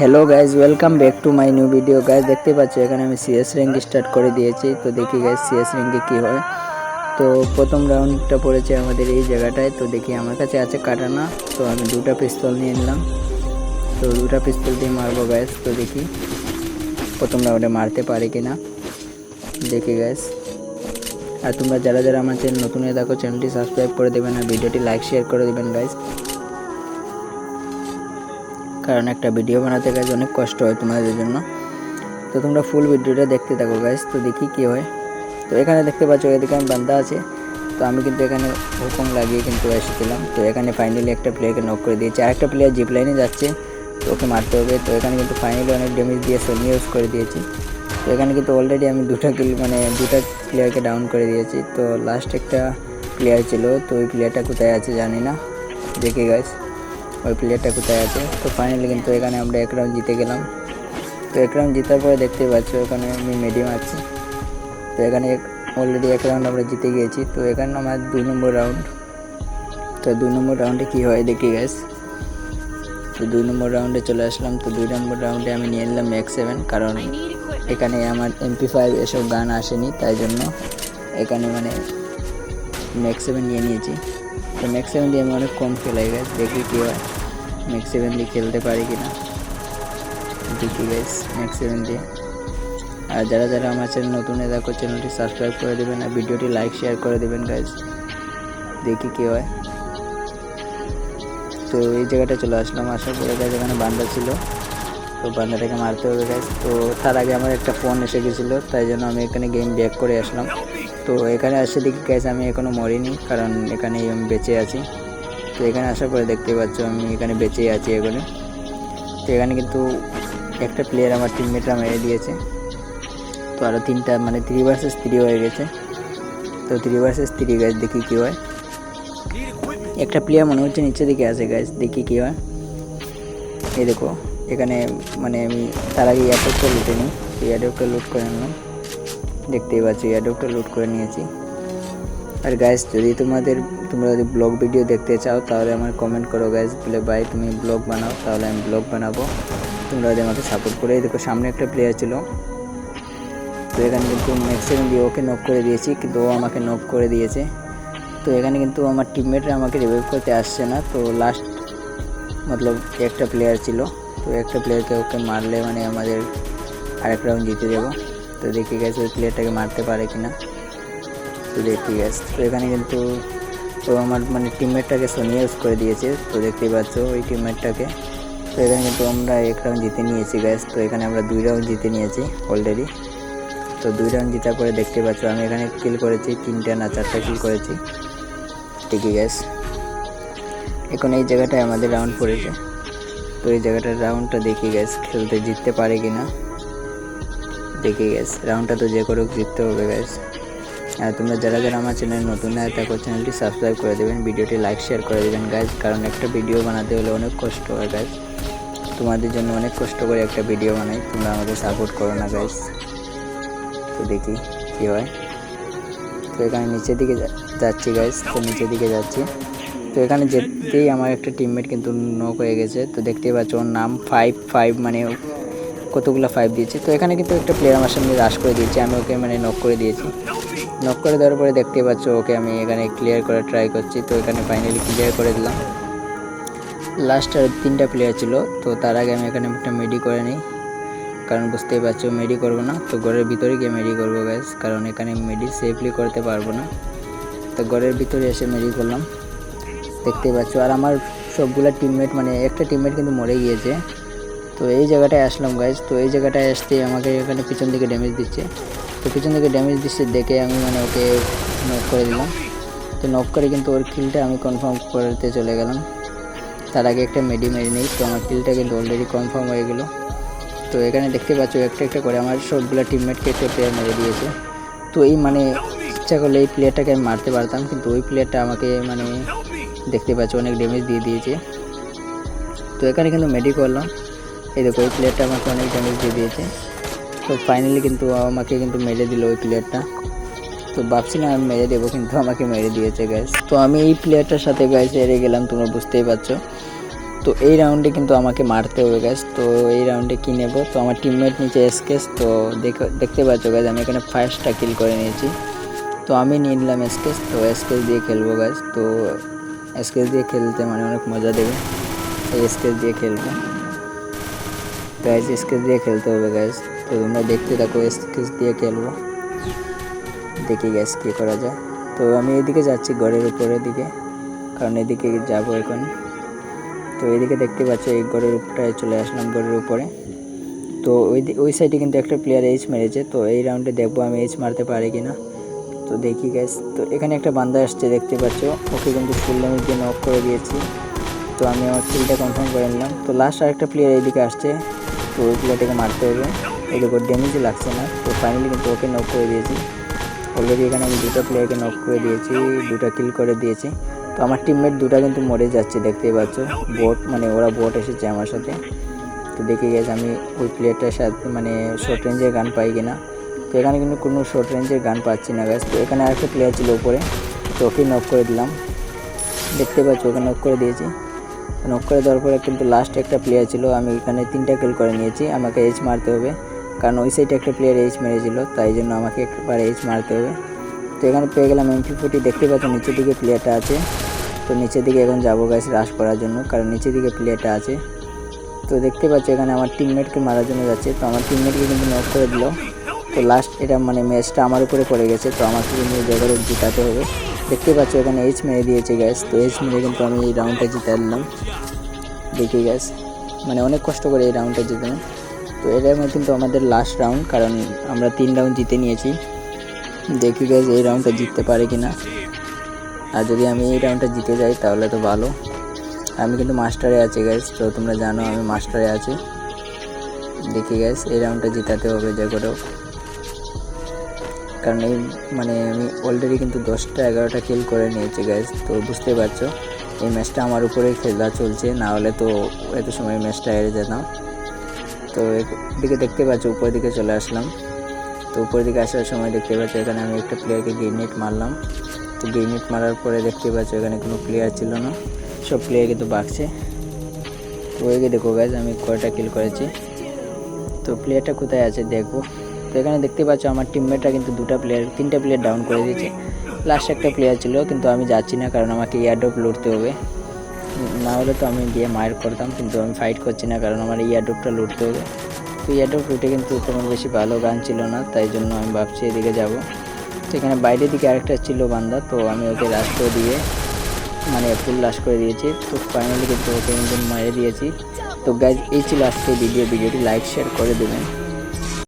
Hello guys welcome back to my new video guys দেখতে পাচ্ছ, এখানে আমি সিএস র্যাঙ্ক স্টার্ট করে দিয়েছি। তো দেখি গাইজ সিএস র্যাঙ্কে কী হয়। তো প্রথম রাউন্ডটা পড়েছে আমাদের এই জায়গাটায়। তো দেখি আমার কাছে আছে কাটানা। তো আমি দুটা পিস্তল নিয়ে নিলাম। তো দুটা পিস্তল দিয়ে মারবো গাইজ তো দেখি প্রথম রাউন্ডে মারতে পারে কি না দেখি গাইজ আর তোমরা যারা যারা আমার চ্যানেল নতুন হয়ে দেখো চ্যানেলটি সাবস্ক্রাইব করে দেবেন আর ভিডিওটি লাইক শেয়ার করে দেবেন গাইজ কারণ একটা ভিডিও বানাতে গাইজ অনেক কষ্ট হয় তোমাদের জন্য। তো তোমরা ফুল ভিডিওটা দেখতে থাকো গাইজ তো দেখি কী হয়। তো এখানে দেখতে পাচ্ছ, এদিকে আমি বান্ধা আছে। তো আমি কিন্তু এখানে হুকুম লাগিয়ে কিন্তু এসেছিলাম। তো এখানে ফাইনালি একটা প্লেয়ারকে নক করে দিয়েছে। আর একটা প্লেয়ার জিপ লাইনে যাচ্ছে, তো ওকে মারতে হবে। তো এখানে কিন্তু ফাইনালি অনেক ড্যামেজ দিয়ে সোনি ইউজ করে দিয়েছি। তো এখানে কিন্তু অলরেডি আমি দুটো কিল মানে দুটা প্লেয়ারকে ডাউন করে দিয়েছি। তো লাস্ট একটা প্লেয়ার ছিল, তো ওই প্লেয়ারটা কোথায় আছে জানি না। দেখে গাইজ ওই প্লেয়ারটা কোথায় আছে? তো ফাইনালি কিন্তু এখানে আমরা এক রাউন্ড জিতে গেলাম। তো এক রাউন্ড জেতার পরে দেখতে পাচ্ছ ওখানে আমি মিডিয়াম আছি। তো এখানে অলরেডি এক রাউন্ড আমরা জিতে গিয়েছি। তো এখানে আমার দুই নম্বর রাউন্ড তো দুই নম্বর রাউন্ডে কী হয় দেখি গ্যাস তো দুই নম্বর রাউন্ডে চলে আসলাম। তো দুই নম্বর রাউন্ডে আমি নিয়ে নিলাম ম্যাক্স সেভেন কারণ এখানে আমার এমপি ফাইভ এসব গান আসেনি, তাই জন্য এখানে মানে ম্যাক্স সেভেন নিয়ে নিয়েছি। তো ম্যাক্স সেভেন দিয়ে আমি অনেক কম খেলাই গেছে দেখি কী হয়। ম্যাক্স সেভেন দিয়ে খেলতে পারি কি না? দেখি গাইস ম্যাক্স সেভেন দিয়ে। আর যারা যারা আমার চ্যানেল নতুন হয়ে দেখো চ্যানেলটি সাবস্ক্রাইব করে দেবেন আর ভিডিওটি লাইক শেয়ার করে দেবেন গাইজ দেখি কী হয়। তো এই জায়গাটা চলে আসলাম। আসার পরে গাছ এখানে বান্দা ছিল। তো বান্দাটাকে মারতে হবে গাছ তো তার আগে আমার একটা ফোন এসে গেছিল, তাই জন্য আমি এখানে গেম ব্যাক করে আসলাম। তো এখানে আসে দেখি গ্যাস আমি এখনও মরিনি, কারণ এখানে আমি বেঁচে আছি। তো এখানে আসার পরে দেখতে পাচ্ছ, আমি এখানে বেঁচেই আছি এখানে। তো এখানে কিন্তু একটা প্লেয়ার আমার টিমমেটরা মেরে দিয়েছে। তো আরও তিনটা মানে থ্রি ভার্সেস থ্রি হয়ে গেছে। তো থ্রি ভার্সেস থ্রি গাছ দেখি কী হয়। একটা প্লেয়ার মনে হচ্ছে নিচে দিকে আছে গাছ দেখি কী হয়। এই দেখো। এখানে মানে আমি তার আগে এয়ারড্রপটা লুটে নিই এয়ারড্রপটা লুট করে নিলাম দেখতেই পাচ্ছি এয়ারড্রপটা লুট করে নিয়েছি। আর গাইস যদি তোমাদের, তোমরা যদি ব্লগ ভিডিও দেখতে চাও, তাহলে আমার কমেন্ট করো গাইস বলে, ভাই, তুমি ব্লগ বানাও, তাহলে আমি ব্লগ বানাবো। তোমরা যদি আমাকে সাপোর্ট করে দেখো, সামনে একটা প্লেয়ার ছিল। তো এখানে কিন্তু ম্যাক্সিমাম দিয়ে ওকে নক করে দিয়েছি, কিন্তু ও আমাকে নক করে দিয়েছে। তো এখানে কিন্তু আমার টিমমেটরা আমাকে রিভাইভ করতে আসছে না, তো লাস্ট মতলব একটা প্লেয়ার ছিল। তো একটা প্লেয়ারকে ওকে মারলে মানে আমাদের আরেক রাউন্ড জিতে যাব। তো দেখি গেছে ওই প্লেয়ারটাকে মারতে পারে কিনা। তো দেখি গেছে তো এখানে কিন্তু ও আমার মানে টিমমেটটাকে সোনি ইউজ করে দিয়েছে। তো দেখতেই পাচ্ছ ওই টিমমেটটাকে তো এখানে কিন্তু আমরা এক রাউন্ড জিতে নিয়েছি গ্যাস তো এখানে আমরা দুই রাউন্ড জিতে নিয়েছি অলরেডি তো দুই রাউন্ড জেতার পরে দেখতে পাচ্ছ আমি এখানে কিল করেছি, তিনটা না চারটা কিল করেছি। ঠিকই গ্যাস এখন এই জায়গাটায় আমাদের রাউন্ড পড়েছে। তো এই জায়গাটার রাউন্ডটা দেখি গ্যাস খেলতে জিততে পারে কি না দেখি গ্যাস রাউন্ডটা তো যে করে হোক জিততে হবে গ্যাস আর তোমরা যারা যারা আমার চ্যানেল নতুন হয় তাকে চ্যানেলটি সাবস্ক্রাইব করে দেবেন ভিডিওটি লাইক শেয়ার করে দেবেন গাইজ কারণ একটা ভিডিও বানাতে হলে অনেক কষ্ট হয় গাইজ তোমাদের জন্য অনেক কষ্ট করে একটা ভিডিও বানাই, তোমরা আমাকে সাপোর্ট করো না গাইজ তো দেখি কী হয়। তো এখানে নিচের দিকে যাচ্ছি গাইজ তো নিচের দিকে যাচ্ছি। তো এখানে যেতেই আমার একটা টিমমেট কিন্তু নক হয়ে গেছে। তো দেখতেই পাচ্ছ ওর নাম ফাইভ ফাইভ মানে কতগুলো ফাইভ দিয়েছে। তো এখানে কিন্তু একটা প্লেয়ার আমার সামনে রাশ করে দিয়েছে। আমি ওকে মানে নক করে দিয়েছি। নক করে দেওয়ার পরে দেখতে পাচ্ছ ওকে আমি এখানে ক্লিয়ার করার ট্রাই করছি। তো এখানে ফাইনালি ক্লিয়ার করে দিলাম। লাস্ট আর তিনটা প্লেয়ার ছিল। তো তার আগে আমি এখানে একটা মেডি করে নিই। কারণ বুঝতেই পারছ মেডি করব না। তো ঘরের ভিতরে গিয়ে মেডি করব গ্যাস কারণ এখানে মেডি সেফলি করতে পারব না। তো ঘরের ভিতরে এসে মেডি করলাম। দেখতেই পাচ্ছ। আর আমার সবগুলা টিমমেট মানে একটা টিমমেট কিন্তু মরে গিয়েছে। তো এই জায়গাটায় আসলাম গাইজ তো এই জায়গাটায় আসতে আমাকে এখানে পিছন দিকে ড্যামেজ দিচ্ছে। তো পিছন দিকে ড্যামেজ দিচ্ছে দেখে আমি মানে ওকে নক করে দিলাম। তো নক করে কিন্তু ওর কিলটা আমি কনফার্ম করতে চলে গেলাম। তার আগে একটা মেডি মেরে নিই, তো আমার কিলটা কিন্তু অলরেডি কনফার্ম হয়ে গেলো। তো এখানে দেখতে পাচ্ছ, একটা একটা করে আমার সবগুলো টিমমেটকে একটা প্লেয়ার মেরে দিয়েছে। তো এই মানে ইচ্ছা করলে এই প্লেয়ারটাকে আমি মারতে পারতাম, কিন্তু ওই প্লেয়ারটা আমাকে মানে দেখতে পাচ্ছ, অনেক ড্যামেজ দিয়ে দিয়েছে। তো এখানে কিন্তু মেডি করলাম এই দেখো ওই প্লেয়ারটা আমাকে অনেক ড্যামেজ দিয়ে দিয়েছে। তো ফাইনালি কিন্তু আমাকে কিন্তু মেরে দিল ওই প্লেয়ারটা তো ভাবছিলাম আমি মেরে দেবো, কিন্তু আমাকে মেরে দিয়েছে গ্যাস তো আমি এই প্লেয়ারটার সাথে গ্যাস হেরে গেলাম, তোমরা বুঝতেই পারছ। তো এই রাউন্ডে কিন্তু আমাকে মারতে হবে গ্যাস তো এই রাউন্ডে কী নেব? তো আমার টিমমেট নিচে এসকেস তো দেখো, দেখতে পাচ্ছ গ্যাস আমি এখানে ফার্স্টটা কিল করে নিয়েছি। তো আমি নিয়ে নিলাম এসকেস তো এসকেস দিয়ে খেলব গ্যাস তো এসকেস দিয়ে খেলতে মানে অনেক মজা দেবে। এই এসকেস দিয়ে খেলব গ্যাস স্কেচ দিয়ে খেলতে হবে গ্যাস তো তোমরা দেখতে থাকো, স্কেচ দিয়ে খেলব। দেখি গ্যাস কী করা যায়। তো আমি এদিকে যাচ্ছি ঘরের উপরের দিকে, কারণ এদিকে যাব এখন। তো এদিকে দেখতে পাচ্ছ, এই ঘরের উপরটায় চলে আসলাম, ঘরের উপরে। তো ওই ওই সাইডে কিন্তু একটা প্লেয়ার এইচ মেরেছে, তো এই রাউন্ডে দেখব আমি এইচ মারতে পারি কি না তো দেখি গ্যাস তো এখানে একটা বান্দা আসছে, দেখতে পাচ্ছ? ওকে কিন্তু ফুল ড্যামেজ দিয়ে নক করে দিয়েছি। তো আমি আমার কিলটা কনফার্ম করে নিলাম। তো লাস্ট আরেকটা প্লেয়ার এইদিকে আসছে, তো ওই প্লেয়ারটাকে মারতে হবে। এদিকে উপর ড্যামেজই লাগছে না। তো ফাইনালি কিন্তু ওকে নক করে দিয়েছি। অলরেডি এখানে আমি দুটো প্লেয়ারকে নক করে দিয়েছি, দুটো কিল করে দিয়েছি। তো আমার টিমমেট দুটো কিন্তু মরে যাচ্ছে দেখতেই পাচ্ছ? বোট মানে ওরা বোট এসেছে আমার সাথে। তো দেখে গেছে আমি ওই প্লেয়ারটার সাথে মানে শর্ট রেঞ্জের গান পাই কিনা। তো এখানে কিন্তু কোনো শর্ট রেঞ্জের গান পাচ্ছি না গ্যাস তো এখানে আরেকটা প্লেয়ার ছিল উপরে, তো ওকে নক করে দিলাম। দেখতে পাচ্ছ, ওকে নক করে দিয়েছি। নক করে দেওয়ার পরে কিন্তু লাস্ট একটা প্লেয়ার ছিল, আমি এখানে তিনটা কিল করে নিয়েছি, আমাকে এইচ মারতে হবে। কারণ ওই সাইডে একটা প্লেয়ার এইচ মেরেছিল, তাই জন্য আমাকে একবার এইচ মারতে হবে। তো এখানে পেয়ে গেলাম এমপি ফোর্টি দেখতে পাচ্ছ নিচের দিকে প্লেয়ারটা আছে। তো নিচের দিকে এখন যাব গাছ রাশ করার জন্য, কারণ নিচের দিকে প্লেয়ারটা আছে। তো দেখতে পাচ্ছ, এখানে আমার টিমমেটকে মারার জন্য যাচ্ছে, তো আমার টিমমেটকে কিন্তু নক করে দিল। তো লাস্ট এটা মানে ম্যাচটা আমার উপরে পড়ে গেছে, তো আমাকে কিন্তু জায়গায় জিতাতে হবে। দেখতে পাচ্ছ এখানে এইচ মেরে দিয়েছে গ্যাস তো এইচ মেরে কিন্তু আমি এই রাউন্ডটা জিতে দিলাম দেখি গ্যাস মানে অনেক কষ্ট করে এই রাউন্ডটা জিতলাম। তো এটা কিন্তু আমাদের লাস্ট রাউন্ড কারণ আমরা তিন রাউন্ড জিতে নিয়েছি। দেখি গ্যাস এই রাউন্ডটা জিততে পারে কি না আর যদি আমি এই রাউন্ডটা জিতে যাই, তাহলে তো ভালো। আমি কিন্তু মাস্টারে আছি গ্যাস তো তোমরা জানো আমি মাস্টারে আছি। দেখি গ্যাস এই রাউন্ডটা জিতাতে হবে, যে করে। কারণ এই মানে আমি অলরেডি কিন্তু দশটা এগারোটা কিল করে নিয়েছি গ্যাস তো বুঝতে পারছ, এই ম্যাচটা আমার উপরেই খেলা চলছে, না হলে তো এত সময় ম্যাচটা হেরে যেতাম। তো এদিকে দেখতে পাচ্ছ উপর দিকে চলে আসলাম। তো উপর দিকে আসার সময় দেখতে পাচ্ছ, এখানে আমি একটা প্লেয়ারকে গ্রেনেড মারলাম। তো গ্রেনেড মারার পরে দেখতে পাচ্ছ, এখানে কোনো প্লেয়ার ছিল না। সব প্লেয়ার কিন্তু বাগছে তো ওইকে দেখো গাছ আমি কয়টা কিল করেছি। তো প্লেয়ারটা কোথায় আছে, দেখব। এখানে দেখতে পাচ্ছ আমার টিমমেটরা কিন্তু দুটো প্লেয়ার তিনটা প্লেয়ার ডাউন করে দিয়েছে। লাস্ট একটা প্লেয়ার ছিল, কিন্তু আমি যাচ্ছি না কারণ আমাকে ইয়ারড্রপ লড়তে হবে। না হলে তো আমি গিয়ে মায়ের করতাম, কিন্তু আমি ফাইট করছি না কারণ আমার ইয়ারড্রপটা লুটতে হবে। তো ইয়ারড্রপ লুটে কিন্তু তেমন বেশি ভালো গান ছিল না, তাই জন্য আমি ভাবছি এদিকে যাব। তো এখানে বাইরের দিকে আরেকটা ছিল বান্দা, তো আমি ওকে লাশ করে দিয়ে মানে ফুল লাশ করে দিয়েছি। তো ফাইনালি কিন্তু ওকে কিন্তু মেরে দিয়েছি। তো গাইজ এই ছিল আজকে ভিডিও ভিডিওটি লাইক শেয়ার করে দেবেন।